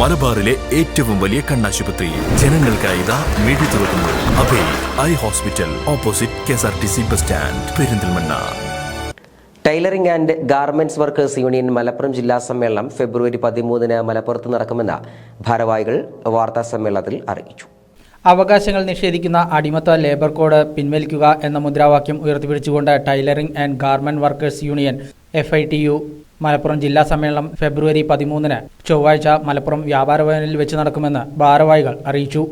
മലബാറിലെ ഏറ്റവും വലിയ കണ്ണാശുപത്രി. ജനങ്ങൾക്കായി ഇതാ മിഴി തുറക്കുന്നു. Abhay eye hospital opposite K S R T C bus stand Perinthalmanna. Tailoring and garments workers union Malappuram ജില്ലാ സമ്മേളനം ഫെബ്രുവരി പതിമൂന്നിന് മലപ്പുറത്ത് നടക്കുമെന്ന് ഭാരവാഹികൾ വാർത്താ സമ്മേളനത്തിൽ അറിയിച്ചു. അവകാശങ്ങൾ നിഷേധിക്കുന്ന അടിമത്ത ലേബർ കോഡ് പിൻവലിക്കുക എന്ന മുദ്രാവാക്യം ഉയർത്തിപ്പിടിച്ചുകൊണ്ട് tailoring and garment workers union F I T U Malappuram ജില്ലാ സമ്മേളനം ഫെബ്രുവരി പതിമൂന്നിന് ചൊവ്വാഴ്ച മലപ്പുറം വ്യാപാര ഭവനിൽ വെച്ച് നടക്കുമെന്ന് ഭാരവാഹികൾ അറിയിച്ചു.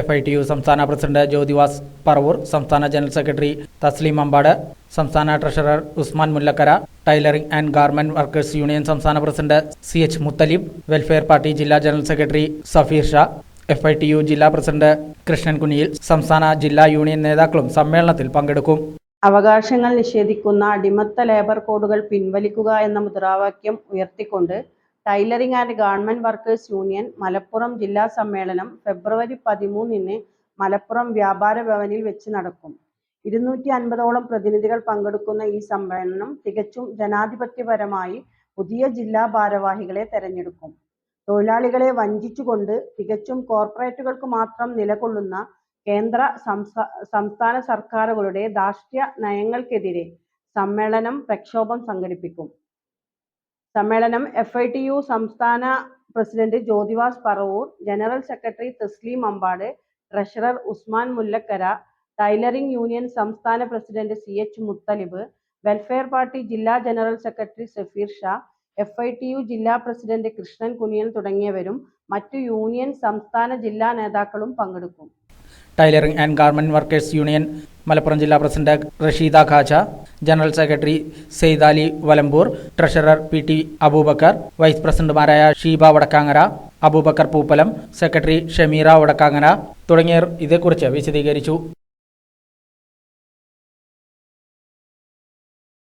എഫ് ഐ ടി യു സംസ്ഥാന പ്രസിഡന്റ് ജ്യോതിവാസ് പറവൂർ സംസ്ഥാന ജനറൽ സെക്രട്ടറി തസ്ലീം അമ്പാട് സംസ്ഥാന treasurer Usman Mullakkara tailoring and garment workers union സംസ്ഥാന president C H Muthalib welfare party ജില്ലാ general secretary Safeer Shah F I T U ജില്ലാ പ്രസിഡന്റ് കൃഷ്ണൻ കുനിയിൽ സംസ്ഥാന ജില്ലാ യൂണിയൻ നേതാക്കളും സമ്മേളനത്തിൽ പങ്കെടുക്കും. അവകാശങ്ങൾ നിഷേധിക്കുന്ന അടിമത്ത ലേബർ കോഡുകൾ പിൻവലിക്കുക എന്ന മുദ്രാവാക്യം ഉയർത്തിക്കൊണ്ട് tailoring and government workers union Malappuram ജില്ലാ സമ്മേളനം ഫെബ്രുവരി പതിമൂന്നിന് മലപ്പുറം വ്യാപാര ഭവനിൽ വെച്ച് നടക്കും. ഇരുന്നൂറ്റി അൻപതോളം പ്രതിനിധികൾ പങ്കെടുക്കുന്ന ഈ സമ്മേളനം തികച്ചും ജനാധിപത്യപരമായി പുതിയ ജില്ലാ ഭാരവാഹികളെ തെരഞ്ഞെടുക്കും. തൊഴിലാളികളെ വഞ്ചിച്ചുകൊണ്ട് തികച്ചും കോർപ്പറേറ്റുകൾക്ക് മാത്രം നിലകൊള്ളുന്ന കേന്ദ്ര സംസ്ഥാ- സംസ്ഥാന സർക്കാരുകളുടെ ധാർഷ്ട്യ നയങ്ങൾക്കെതിരെ സമ്മേളനം പ്രക്ഷോഭം സംഘടിപ്പിക്കും. സമ്മേളനം എഫ് ഐ ടി യു സംസ്ഥാന president Jyothivas Paravur general secretary Thasleem Ambat treasurer Usman Mullakkara tailoring union സംസ്ഥാന president C H Muthalib welfare party ജില്ലാ general secretary Safeer Shah F I T U ജില്ലാ പ്രസിഡന്റ് കൃഷ്ണൻ കുനിയൻ തുടങ്ങിയവരും മറ്റു union സംസ്ഥാന ജില്ലാ നേതാക്കളും പങ്കെടുക്കും. Tailoring and garment workers union Malappuram ജില്ലാ president Rasheeda Khaja general secretary Sayed Ali Valambur treasurer P T Abubakar vice പ്രസിഡന്റുമാരായ ഷീബ വടക്കാങ്ങര അബൂബക്കർ പൂപ്പലം സെക്രട്ടറി ഷമീറ വടക്കാങ്ങര തുടങ്ങിയവർ ഇതേക്കുറിച്ച് വിശദീകരിച്ചു.